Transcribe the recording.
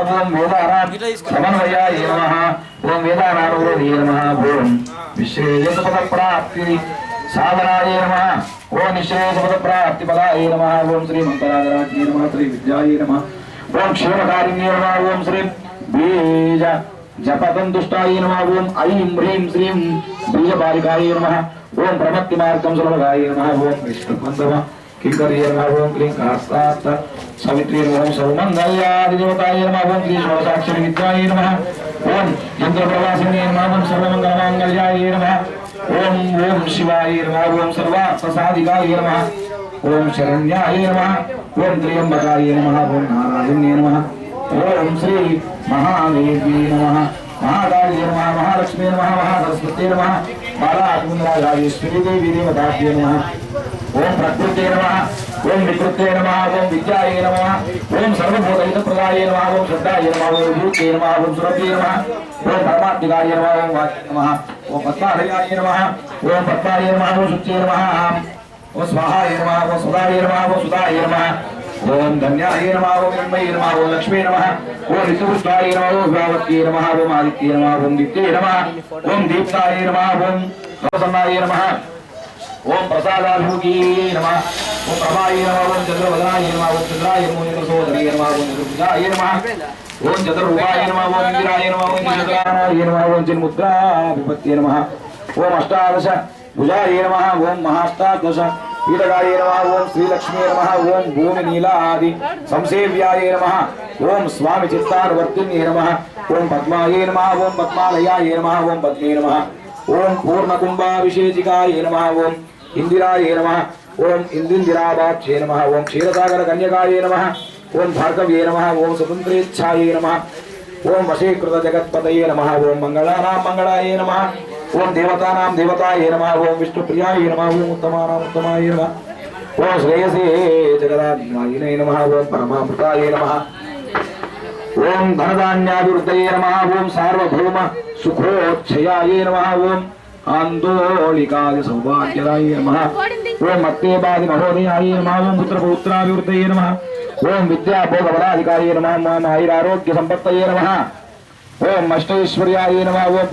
ఓం వేదానాం సమన్వయాయ నమః. ఓం వేదానానుగుణే నమః. ఓం విశ్వేశపద ప్రాప్తి సాధనాయ నమ. ఓం నిశ్రేషపద ప్రాప్తి పదాయ నమ. ఓం శ్రీ మంగళాగరాజ్ఞే నమ. శ్రీ విద్యాయ నమ. ఓం క్షేమకారిణ్యే నమ. ఓం శ్రీ బీజ జపదంతుష్టాయ నమ. ఓం ఐం హ్రీం శ్రీం బీజ బాలికాయ నమ. ఓం ప్రమత్తి మార్గం సులభగాయ నమ. ఓం విష్ణుబంధవ కింకర్య నమః ఓం క్లీం కాస్తాత్త సవిత్రీ నమః సౌమంగళ్యాదిదేవతాయ నమః ఓం శ్రీ షోడశాక్షరి విద్యాయ నమః ఓం ఇంద్రప్రవాసినే నమః ఓం సర్వమంగళమాంగళ్యాయ నమః ఓం ఓం శివాయ నమః ఓం సర్వాత్మసాదికాయ నమః ఓం శరణ్యాయ నమః ఓం త్ర్యంబకాయ నమః ఓం నారాయణ్యే నమః ఓం శ్రీ మహాదేవ్యే నమః మహాకాళీ నమః మహాలక్ష్మీ నమః మహాసరస్వతే నమః బాలాకుందరాజేశ్వరీ దేవి దేవతాభ్యే నమః ఓం ప్రకృతే నమః ఓం వికృతే నమః ఓం విద్యాయ నమః ఓం సర్వభూతహిత ప్రదాయ నమః ఓం శ్రద్ధాయ నమః ఓం విభూతే నమః ఓం సురభ్యే నమః ఓం పరమాత్మికాయ నమః ఓం వాక్య నమః ఓం పద్మాలయాయ నమః ఓం పద్మాయ నమః ఓం శుచ్యే నమః ఓం స్వాహాయ నమః ఓం సుధాయ నమః ఓం సుధాయ నమః ఓం ధన్యాయ నమః ఓం నిర్మయ నమః ఓం లక్ష్మీ నమః ఓం నిత్యపుష్టాయ నమః ఓం భావత్యే నమః ఓం ఆదిత్యే నమః ఓం దిత్యే నమః ఓం దీప్తాయ నమః ఓం ప్రసన్నాయ నమః ఓం ప్రసాదాభిముఖీ నమ ఓం ప్రభాయ నమ ఓం చంద్రవదనాయ నమ ఓం చంద్రాయ నమ ఓం చంద్రసోదరీ నమ ఓం చతుర్భుజాయ నమ ఓం చంద్రరూపాయ నమ ఓం ఇందిరాయ నమ ఓం చంద్రాయ నమ ఓం చిన్ముద్రాధిపత్యే నమ ఓం అష్టాదశ భుజాయ నమ ఓం మహాష్టాదశ పీఠగాయ నమ ఓం శ్రీలక్ష్మీ నమ ఓం భూమి నీలాది సంసేవ్యాయ నమ ఓం స్వామి చిత్తానువర్తిని నమ ఓం పద్మాయ నమ ఓం పద్మాలయాయ నమ ఓం పద్మే నమ ఓం పూర్ణకుంభాభిషేచికాయ నమ ఓం ఇందిరాయ నమ ఓం ఇందిందిరాబాక్షే నమ ఓం క్షీరసాగర కన్యకాయ నమ ఓం భార్గవ్యే నమ ఓం స్వతంత్రేచ్ఛాయ నమ ఓం వశీకృత జగత్పతయే నమ ఓం మంగళానాం మంగళాయ నమ ఓం దేవతానాం దేవతాయ నమ ఓం విష్ణుప్రియాయ నమ ఓం ఉత్తమానాం ఉత్తమాయ నమ ఓం శ్రేయసే జగదాత్మాయ నమ ఓం పరమామృతాయ నమ ఓం ధనధాన్యాభివృద్ధయే నమ ఓం సార్వభౌమ సుఖోక్షయాయ నమ ఓం ఆందోళికాది సౌభాగ్యదాయ నమ ఓం మత్తేబాది మహోదయాయ నమ ఓం పుత్రపౌత్రాభివృద్ధయే నమ ఓం విద్యాభోగబలాధికాయ నమ ఓం ఆయురారోగ్య సంపత్తయే నమ ఓం అష్టైశ్వర్యాయ నమ ఓం